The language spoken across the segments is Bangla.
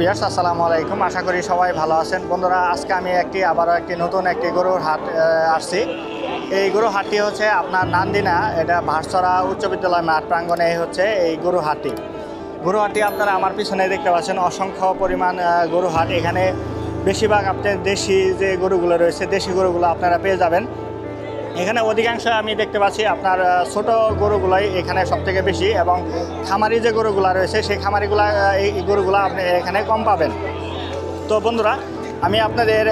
ভিউয়ার্স, আসসালামু আলাইকুম। আশা করি সবাই ভালো আছেন। বন্ধুরা, আজকে আমি একটি, আবারও একটি নতুন একটি গরুর হাট আসছি। এই গরু হাটটি হচ্ছে আপনার নান্দিনা, এটা ভাটসরা উচ্চ বিদ্যালয় মাঠ প্রাঙ্গণে হচ্ছে এই গরু হাটটি। গরু হাটটি আপনারা আমার পিছনে দেখতে পাচ্ছেন, অসংখ্য পরিমাণ গরু হাট। এখানে বেশিরভাগ আপনার দেশি যে গরুগুলো রয়েছে, দেশি গরুগুলো আপনারা পেয়ে যাবেন। এখানে অধিকাংশ আমি দেখতে পাচ্ছি আপনার ছোট গরুগুলাই এখানে সব থেকে বেশি এবং খামারি যে গরুগুলা রয়েছে, সেই খামারিগুলা এই গরুগুলা আপনি এখানে কম পাবেন। তো বন্ধুরা আমি আপনাদের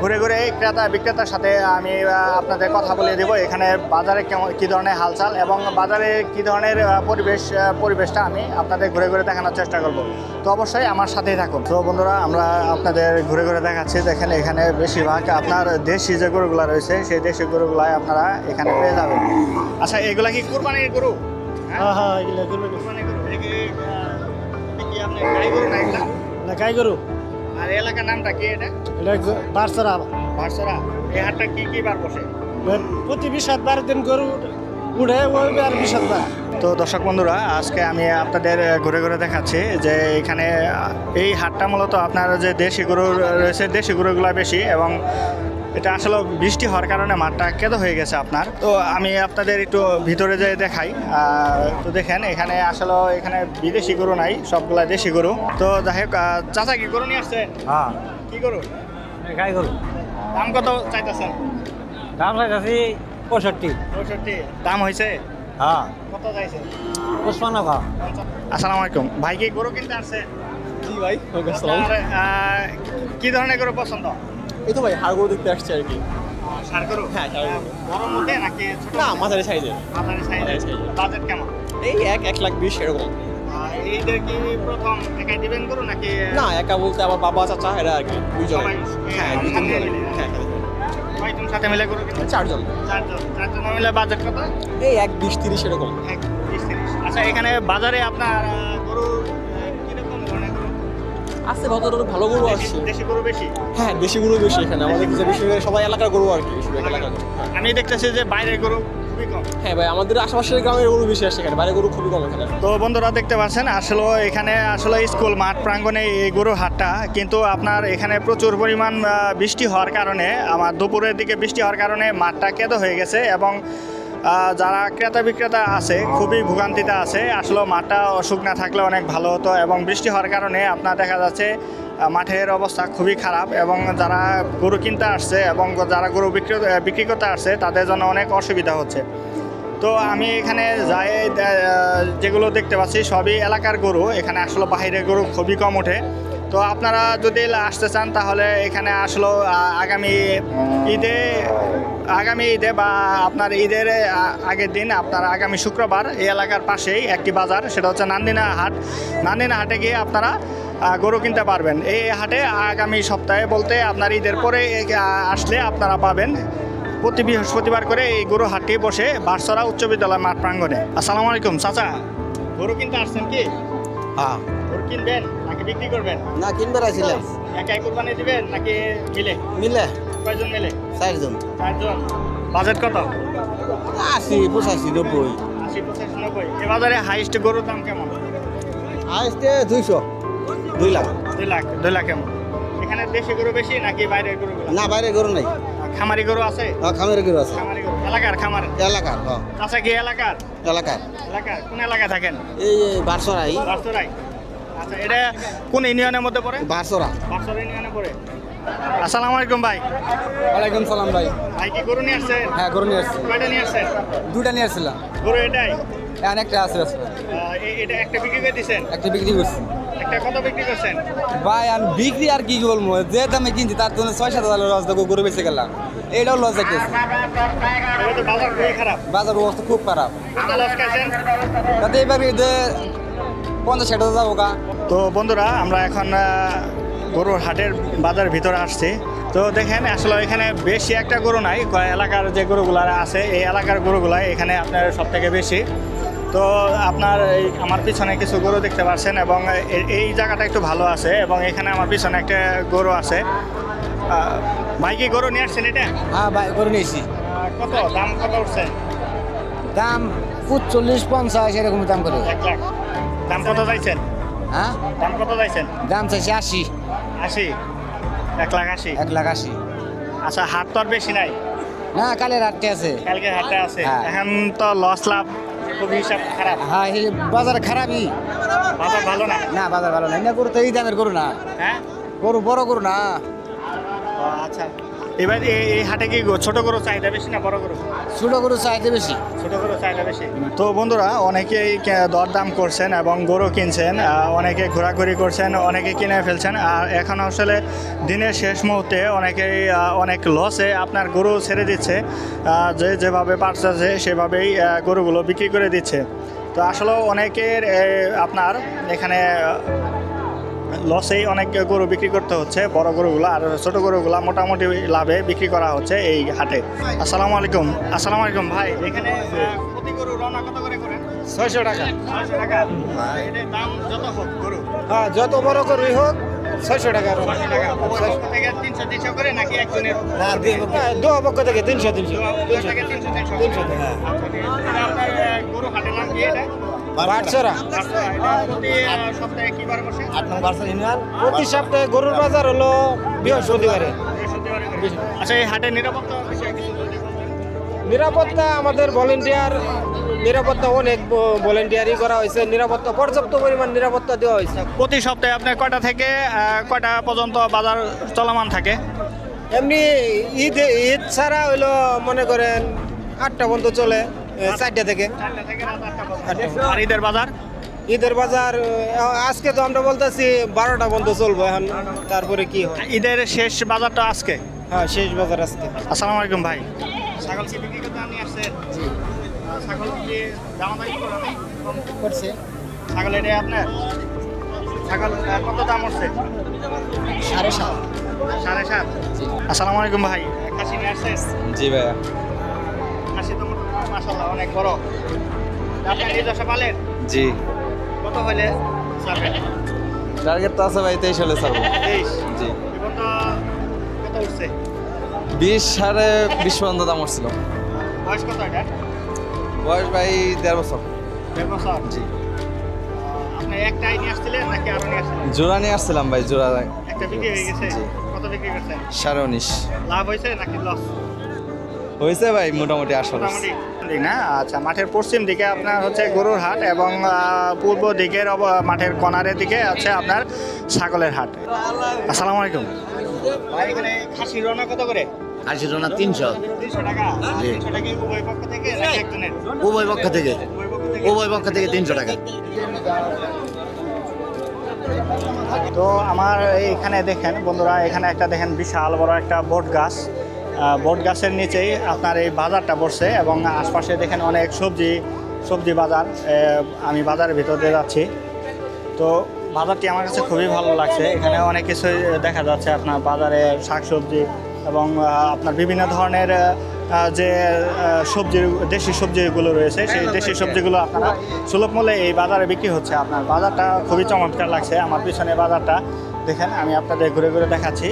ঘুরে ঘুরে ক্রেতা বিক্রেতার সাথে আমি আপনাদের কথা বলে দেবো এখানে বাজারে কেমন কী ধরনের হালচাল এবং বাজারে কী ধরনের পরিবেশ পরিবেশটা আমি আপনাদের ঘুরে ঘুরে দেখানোর চেষ্টা করব। তো অবশ্যই আমার সাথেই থাকুন। তো বন্ধুরা আমরা আপনাদের ঘুরে ঘুরে দেখাচ্ছি। দেখেন এখানে বেশিরভাগ আপনার দেশি যে গরুগুলা রয়েছে সেই দেশি গরুগুলাই আপনারা এখানে পেয়ে যাবেন। আচ্ছা এগুলা কি কুরবানির গরু? হ্যাঁ? হ্যাঁ হ্যাঁ এগুলো কুরবানির গরু। গাই গরু না এগুলা? না গাই গরু। আর এলাকার নামটা কি এটা? এটা বারসরা। বারসরা। এই হাটটা কি কি বার বসে? প্রতি বিশ বার দিন গরু উঠে ওই আর বিশ বার। তো দর্শক বন্ধুরা আজকে আমি আপনাদের ঘুরে ঘুরে দেখাচ্ছি যে এখানে এই হাটটা মূলত আপনার যে দেশি গরু রয়েছে দেশি গরুগুলা বেশি এবং এটা আসলে বৃষ্টি হওয়ার কারণে মাঠটা কেদো হয়ে গেছে আপনার। তো আমি আপনাদের একটু ভিতরে যেয়ে দেখাই। তো দেখেন এখানে আসলে এখানে বিদেশি গরু নাই সবগুলা দেশি গরু। তো যাই হোক চাচা কি গরু নিয়ে আসছেন? হ্যাঁ। কি গরু? গাই গরু। দাম কত চাইতেছেন? দাম লাগাছি পঁয়ষট্টি। পঁয়ষট্টি। দাম হয়েছে? হ্যাঁ। কত চাইছে পুষ্পান্ন আসসালামু আলাইকুম। ভাই কি গরু কিনতে আসছেন? জি ভাই? কি ধরনের গরু পছন্দ? এই তো ভাই হাড়গোড় দেখতে আসছে আর কি। হ্যাঁ, না মাঝারি সাইজের। বাজেট কেমন? এই এক এক লাখ বিশ এরকম। না একা বলতে আমার বাবা চাচা এরা আর কি দুইজন। হ্যাঁ দুই সাথে হ্যাঁ কয়জন সাথে মিলে গরু কিনবেন? চারজন। চারজন। চারজন মিলে বাজেট কত? এই এক বিশ তিরিশ এরকম। এক বিশ তিরিশ। আচ্ছা এখানে বাজারে আপনার আসছে ভদ্র ভালো গরু আসছে দেশি- গরু বেশি? হ্যাঁ দেশি গরু বেশি এখানে। আমাদের কিছু বেশি করে সবাই এলাকার গরু আর কি এলাকার হ্যাঁ। আমি দেখতেছি যে বাইরের গরু খুবই কম। হ্যাঁ ভাই আমাদের আশেপাশের গ্রামের গরু বেশি আসছে এখানে। বাইরে গরু খুবই কম এখানে। তো বন্ধুরা দেখতে পাচ্ছেন আসলে এখানে আসলে স্কুল মাঠ প্রাঙ্গণে এই গরু হাটটা কিন্তু আপনার এখানে প্রচুর পরিমাণ বৃষ্টি হওয়ার কারণে আমার দুপুরের দিকে বৃষ্টি হওয়ার কারণে মাঠটা কেঁদো হয়ে গেছে এবং যারা ক্রেতা বিক্রেতা আছে, খুবই ভোগান্তিতে আছে। আসলে মাঠটা অসুখ না থাকলে অনেক ভালো হতো এবং বৃষ্টি হওয়ার কারণে আপনার দেখা যাচ্ছে মাঠের অবস্থা খুবই খারাপ এবং যারা গরু কিনতে আসছে এবং যারা গরু বিক্রি বিক্রি করতে আসছে, তাদের জন্য অনেক অসুবিধা হচ্ছে। তো আমি এখানে যাই যেগুলো দেখতে পাচ্ছি সবই এলাকার গরু। এখানে আসলে বাইরের গরু খুবই কম ওঠে। তো আপনারা যদি আসতে চান, তাহলে এখানে আসলে আগামী ঈদে আগামী ঈদে বা আপনার ঈদের আগের দিন, আপনার আগামী শুক্রবার এই এলাকার পাশেই একটি বাজার, সেটা হচ্ছে নান্দিনা হাট। নান্দিনা হাটে গিয়ে আপনারা গরু কিনতে পারবেন। এই হাটে আগামী সপ্তাহে বলতে আপনার ঈদের পরে আসলে আপনারা পাবেন, প্রতি বৃহস্পতিবার করে এই গরু হাটটি বসে বারসরা উচ্চ বিদ্যালয় মাঠ প্রাঙ্গণে। আসসালামু আলাইকুম, চাচা। গরু কিনতে আসছেন কি? হ্যাঁ। কিনবেন নাকি বিক্রি করবেন? না কিনবার আছিলাম একাই কোরবানি দিবেন নাকি মিলে? মিলে। কয়জন মিলে? চারজন। চারজন। বাজেট কত? আশি পঁচাশি নব্বই। আশি পঁচাশি নব্বই। এ বাজারে হাইস্ট গরুর দাম কেমন? আসতে দুইশো। দুই লাখ। দুই লাখ দুই লাখ কেমন? এখানে দেশি গরু বেশি নাকি বাইরের গরু না বাইরে গরু নাই। খামারি গরু আছে? হ্যাঁ, খামের গরু আছে। খামারি গরু। এলাকার খামার? এলাকার হ্যাঁ কি এলাকার? এলাকার। এলাকার? কোন এলাকায় থাকেন? এই বারসরাই। বারসরাই। আচ্ছা এটা কোন ইউনিয়নের মধ্যে পড়ে? বারসরা। বারসরা ইউনিয়নে পড়ে। আসসালামু আলাইকুম ভাই। ওয়ালাইকুম সালাম ভাই। ভাই কি গরু নিয়ে আসছেন? হ্যাঁ গরু নিয়ে আসছি। কয়টা নিয়ে আসছেন? দুটা নিয়ে আসছিলাম। গরু এটাই? এখন একটা আছে আছে। এটা একটা বিক্রি করে দিচ্ছেন একটা বিক্রি করছি। একটা কত বিক্রি করছেন? ভাই আমি বিক্রি আর কি বলব? যে দামে কিনছি তার জন্য ছয় সাত হাজার লস দেখো গরু বেঁচে গেলাম। এইটাও লস দেখতেছি বাজার খুবই খারাপ। বাজার অবস্থা খুব খারাপ। লস খাইছেন? তাতে এবার ষাট হাজার যাব গা। তো বন্ধুরা আমরা এখন গরুর হাটের বাজার ভিতরে আসছি। তো দেখেন আসলে এখানে বেশি একটা গরু নাই। কয় এলাকার যে গরুগুলো আছে এই এলাকার গরুগুলাই এখানে আপনার সব থেকে বেশি। তো আপনার এই আমার পিছনে কিছু গরু দেখতে পাচ্ছেন এবং এই জায়গাটা একটু ভালো আছে এবং এখানে আমার পিছনে একটা গরু আছে। আহ, ভাই কি গরু নিয়ে আসছেন এটা? হ্যাঁ ভাই গরু নিয়েছি। কত? দাম কত উঠছে? দাম চল্লিশ পঞ্চাশ এরকম দাম করে। এক লাখ। দাম কত চাইছেন? হ্যাঁ? দাম কত চাইছেন? দাম চাইছে আশি। আশি? এক লাখ আশি? এক লাখ আশি। আচ্ছা হাট তো আর বেশি নাই? না কালের আটটে আছে। কালকে হাটে আছে। হ্যাঁ। এখন তো লস লাভ খুব হিসাব খারাপ। হ্যাঁ বাজার খারাপই। বাজার ভালো না? না বাজার ভালো না। না গরু তো এই দামের গরু না। হ্যাঁ? গরু বড় গরু না। আচ্ছা। এবার এই হাটে কি ছোট গরু চাহিদা বেশি না বড় গরু ছোট গরু চাইতে বেশি। ছোট গরু চাহিদা বেশি। তো বন্ধুরা অনেকেই দরদাম করছেন এবং গরু কিনছেন অনেকে ঘোরাঘুরি করছেন অনেকে কিনে ফেলছেন আর এখন আসলে দিনের শেষ মুহূর্তে অনেকেই অনেক লসে আপনার গরু ছেড়ে দিচ্ছে যে যেভাবে পারছে সেভাবেই গরুগুলো বিক্রি করে দিচ্ছে। তো আসলে অনেকের আপনার এখানে লসেই অনেক গরু বিক্রি করতে হচ্ছে বড় গরুগুলো আর ছোট গরুগুলো মোটামুটি লাভে বিক্রি করা হচ্ছে এই হাটে। আসসালামু আলাইকুম। আসসালামু আলাইকুম ভাই এখানে প্রতি গরু রওনা কত করে করেন ছয়শো টাকা। ছয়শো টাকা। দাম যত হোক গরু? হ্যাঁ যত বড় গরুই হোক ছয়শো টাকা। টাকা। ওপর পক্ষ থেকে তিনশো তিনশো করে নাকি একজনের? দু পক্ষ। থেকে তিনশো তিনশো। প্রতি সপ্তাহে গরুর বাজার হলো বৃহস্পতিবারে। আচ্ছা এই হাটের নিরাপত্তা। নিরাপত্তা আমাদের ভলেন্টিয়ার নিরাপত্তা অনেক ভলেন্টিয়ারই করা হয়েছে। নিরাপত্তা পর্যাপ্ত পরিমাণ নিরাপত্তা দেওয়া হয়েছে। প্রতি সপ্তাহে আপনার কয়টা থেকে কয়টা পর্যন্ত বাজার চলমান থাকে? এমনি ঈদ ঈদ ছাড়া হইল মনে করেন আটটা পর্যন্ত চলে। চারটা থেকে। আর ঈদের বাজার? ঈদের বাজার আহ, আজকে তো আমরা বলতেছি বারোটা পর্যন্ত চলবো এখন তারপরে কি হয়? ঈদের শেষ বাজারটা আজকে? হ্যাঁ শেষ বাজার আজকে। আসসালামু আলাইকুম ভাই। ছাগল কি বিক্রি করতে আপনি আসছেন? ছাগল কি দামাদামি করা করছে। ছাগল এটা আপনার? ছাগল কত দাম হচ্ছে? সাড়ে সাত। সাড়ে সাত? আসসালামু আলাইকুম ভাই। আসছেন? জি ভাইয়া। মাসাল্লাহ অনেক বড়। আপনি নিজস্ব পালেন? জি। কত ছাড়বেন টার্গেট তো আছে ভাই তেইশ হলে ছাড়বো। তেইশ? জি। এখন তো কত উঠছে? বিশ সাড়ে বিশ পর্যন্ত দাম উঠছিল। বয়স কত এটা? বয়স ভাই দেড় বছর। দেড় বছর? জি। আপনি একটাই নিয়ে আসছিলেন নাকি আরও নিয়ে আসছিলেন? জোড়া নিয়ে আসছিলাম ভাই জোড়া। একটা বিক্রি হয়ে গেছে। কত বিক্রি করছেন? সাড়ে উনিশ। লাভ হয়েছে নাকি লস হয়েছে ভাই মোটামুটি আসল। না? আচ্ছা মাঠের পশ্চিম দিকে আপনার হচ্ছে গরুর হাট এবং পূর্ব দিকের মাঠের কনারের দিকে আছে আপনার ছাগলের হাট। আসসালামু আলাইকুম। ভাই এখানে খাসি রওনা কত করে? আশি টাকা। তিনশো উভয় পক্ষ থেকে উভয় পক্ষ থেকে। উভয় পক্ষ থেকে। উভয় পক্ষ থেকে তিনশো টাকা। তো আমার এইখানে দেখেন বন্ধুরা এখানে একটা দেখেন বিশাল বড় একটা বট গাছ। বট গাছের নিচেই আপনার এই বাজারটা বসছে এবং আশপাশে দেখেন অনেক সবজি সবজি বাজার আমি বাজারের ভিতর দিয়ে যাচ্ছি। তো বাজারটি আমার কাছে খুবই ভালো লাগছে। এখানে অনেক কিছুই দেখা যাচ্ছে আপনার বাজারে শাকসবজি এবং আপনার বিভিন্ন ধরনের যে আহ, সবজির দেশি সবজিগুলো রয়েছে সেই দেশি সবজিগুলো আপনারা সুলভ মূল্যে এই বাজারে বিক্রি হচ্ছে। আপনার বাজারটা খুবই চমৎকার লাগছে। আমার পিছনে বাজারটা দেখেন আমি আপনাদের ঘুরে ঘুরে দেখাচ্ছি।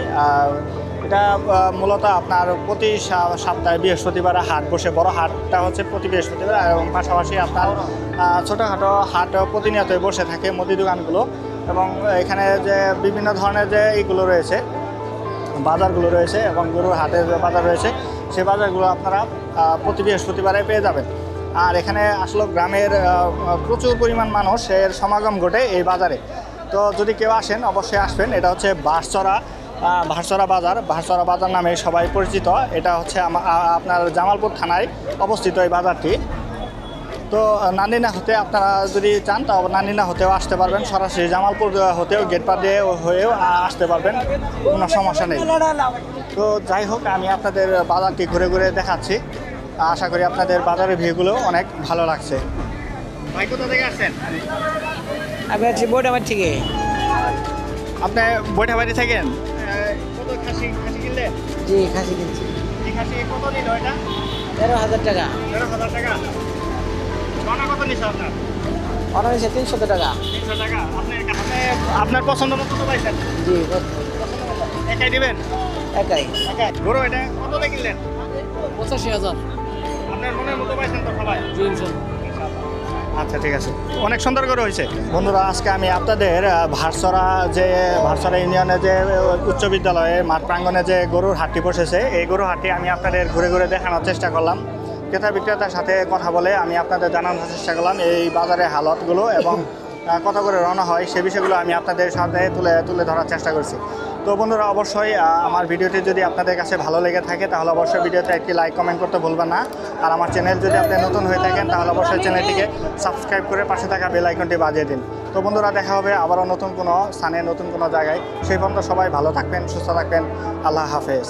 এটা মূলত আপনার প্রতি সপ্তাহে বৃহস্পতিবারে হাট বসে, বড় হাটটা হচ্ছে প্রতি বৃহস্পতিবার এবং পাশাপাশি আপনার ছোটোখাটো হাট প্রতিনিয়তই বসে থাকে মুদি দোকানগুলো এবং এখানে যে বিভিন্ন ধরনের যে এইগুলো রয়েছে, বাজারগুলো রয়েছে এবং গরুর হাটের যে বাজার রয়েছে সেই বাজারগুলো আপনারা প্রতি বৃহস্পতিবারে পেয়ে যাবেন। আর এখানে আসলে গ্রামের প্রচুর পরিমাণ মানুষের সমাগম ঘটে এই বাজারে। তো যদি কেউ আসেন, অবশ্যই আসবেন। এটা হচ্ছে বাঁশচরা ভাটচরা বাজার। ভাটচরা বাজার নামে সবাই পরিচিত। এটা হচ্ছে আপনার জামালপুর থানায় অবস্থিত এই বাজারটি। তো নান্দিনা হতে আপনারা যদি চান তাও নানিনা হতেও আসতে পারবেন। সরাসরি জামালপুর হতেও গেট পা দিয়ে হয়েও আসতে পারবেন। কোনো সমস্যা নেই। তো যাই হোক আমি আপনাদের বাজারটি ঘুরে ঘুরে দেখাচ্ছি। আশা করি আপনাদের বাজারের ভিউগুলো অনেক ভালো লাগছে। ভাই কোথা থেকে আসছেন? আমি আছি থেকে। আপনি বৈঠাবাড়ি থাকেন? কত খাসি খাসি কিনলেন জি খাসি কিনছি। এই খাসি কত নিল এটা? তেরো হাজার টাকা। তেরো হাজার টাকা? সোনা কত নিচ্ছে আপনার? অনার হয়েছে তিনশো টাকা। তিনশো টাকা। আপনি আপনি আপনার পছন্দ মতো তো পাইছেন। জি পছন্দ একাই দিবেন? একাই। একাই। গরু এটা কত কিনলেন? পঁচাশি হাজার। আপনার মনের মতো পাইছেন তো সবাই? জি ইনশাল্লাহ। আচ্ছা ঠিক আছে। অনেক সুন্দর করে হয়েছে। বন্ধুরা, আজকে আমি আপনাদের ভারসরা যে, ভারসরা ইউনিয়নে যে উচ্চ বিদ্যালয়ে মাঠ প্রাঙ্গণে যে গরুর হাটটি বসেছে, এই গরুর হাটটি আমি আপনাদের ঘুরে ঘুরে দেখানোর চেষ্টা করলাম। ক্রেতা বিক্রেতার সাথে কথা বলে আমি আপনাদের জানানোর চেষ্টা করলাম এই বাজারের হালতগুলো এবং কত করে রওনা হয়, সে বিষয়গুলো আমি আপনাদের সাথে তুলে তুলে ধরার চেষ্টা করছি। তো বন্ধুরা অবশ্যই আমার ভিডিওটি যদি আপনাদের কাছে ভালো লেগে থাকে, তাহলে অবশ্যই ভিডিওতে একটি লাইক কমেন্ট করতে ভুলবেন না। আর আমার চ্যানেল যদি আপনি নতুন হয়ে থাকেন, তাহলে অবশ্যই চ্যানেলটিকে সাবস্ক্রাইব করে পাশে থাকা বেল আইকনটি বাজিয়ে দিন। তো বন্ধুরা, দেখা হবে আবারও নতুন কোনো স্থানে, নতুন কোনো জায়গায়। সেই পর্যন্ত সবাই ভালো থাকবেন, সুস্থ থাকবেন। আল্লাহ হাফেজ।